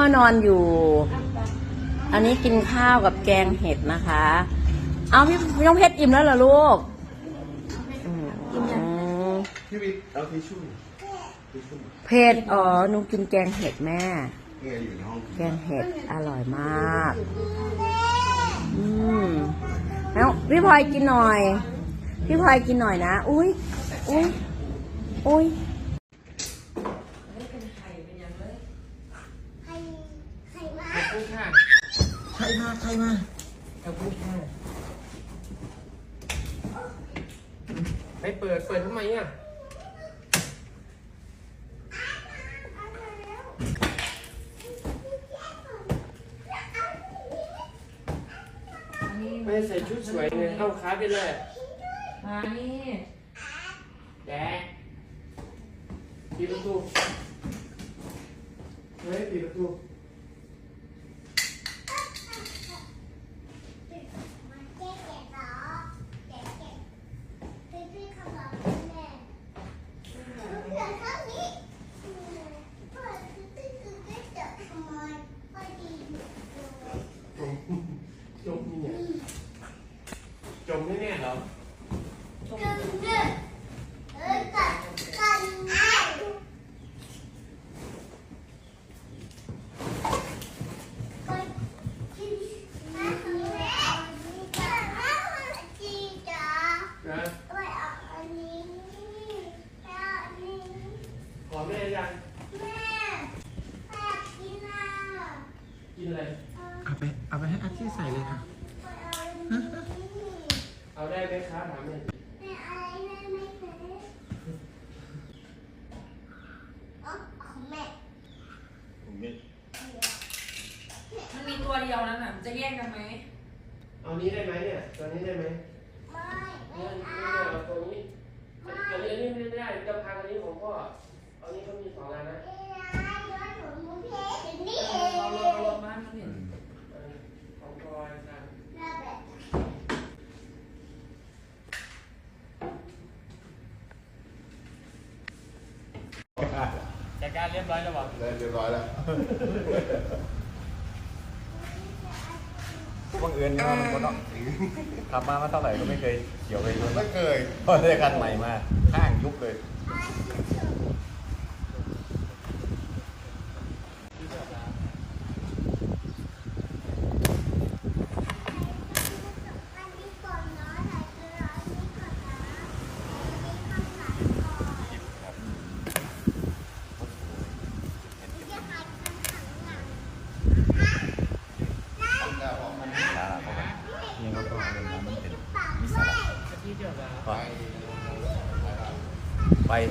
พ่อนอนอยู่ อันนี้กินข้าวกับแกงเห็ดนะคะ เอาพี่พี่น้องเพชรอิ่มแล้วเหรอลูกอืมพี่วิทย์เอาทิชชู่ทิชชู่เพชรอ๋อหนูกินแกงเห็ดแม่ เนี่ยอยู่ในห้องแกงเห็ดอร่อยมาก อืมแล้วพี่พลอยกินหน่อย พี่พลอยกินหน่อยนะ อุ้ยอุ้ยอุ้ย ขอบ คุณค่ะใครมาใครมาขอบคุณค่ะไม่เปิดเปิดทำไมอะไม่ได้ใส่ชุดสวยเลยเข้าค้าไปเลยมานี่แดกปิดประตูเฮ้ยปิดประตู จมนี่เนี่ยจมแน่ๆเหรอ นะ ขอแม่ยัง กินอะไร เอาไปเอาไปให้อาชีใส่เลยค่ะเอาได้ไหมครับถามหน่อยสิผมไม่มันมีตัวเดียวนั้นน่ะมันจะแยกกันไหมเอานี้ได้ไหมเนี่ยตัวนี้ได้ไหมเนี่ยไม่ได้เอาตัวนี้อันนี้อันนี้ไม่ได้จะพังอันนี้ของพ่อเอานี้เขามีสองอันนะ เราลงลงบ้านมันเห็น อันนี้ของพ่อครับ จัดกา รเรียบร้อยแล้วบอกเรียบร้อยแล้วบังเอิญว่ามันก็ต้องขับมามาเท่าไหร่ก็ไม่เคยเกี่ยวเลยไม่เคยพอได้คันใหม่มาข้างยุบเลย Bye.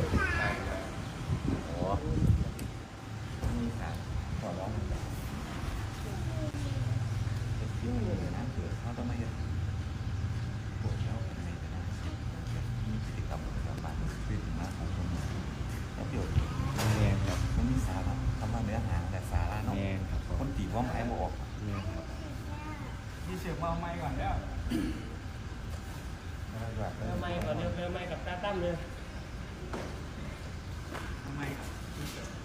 เสือกมาเอาไม้ก่อนแล้วเริ่มไม่ก่อนเริ่มเริ่มไม่กับตาตั้มเลยเอาไม้ก่อน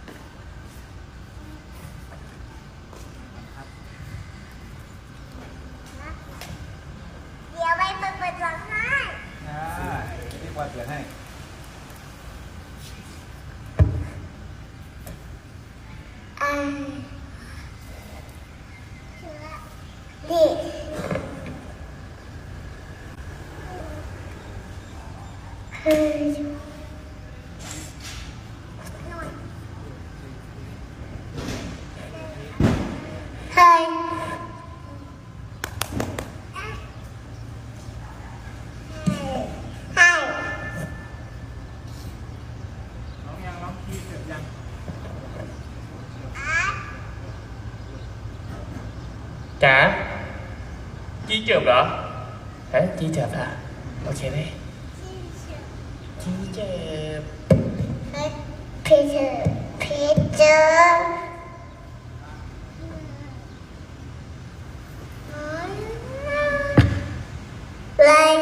ơi hai Chả Chi chụp đó? Đấy, chi chụp hả? Ok đấy Peter. Peter. Play.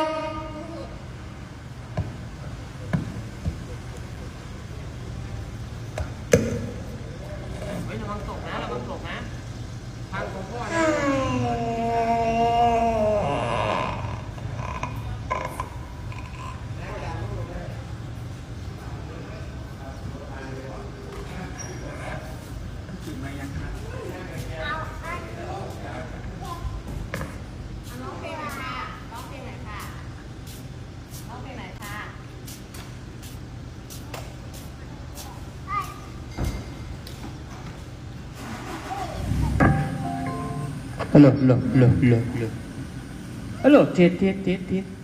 Bây giờ băng nè, là băng nè. Băng cột có Hello, hello, hello, hello, hello. Hello, tit, tit, tit, tit.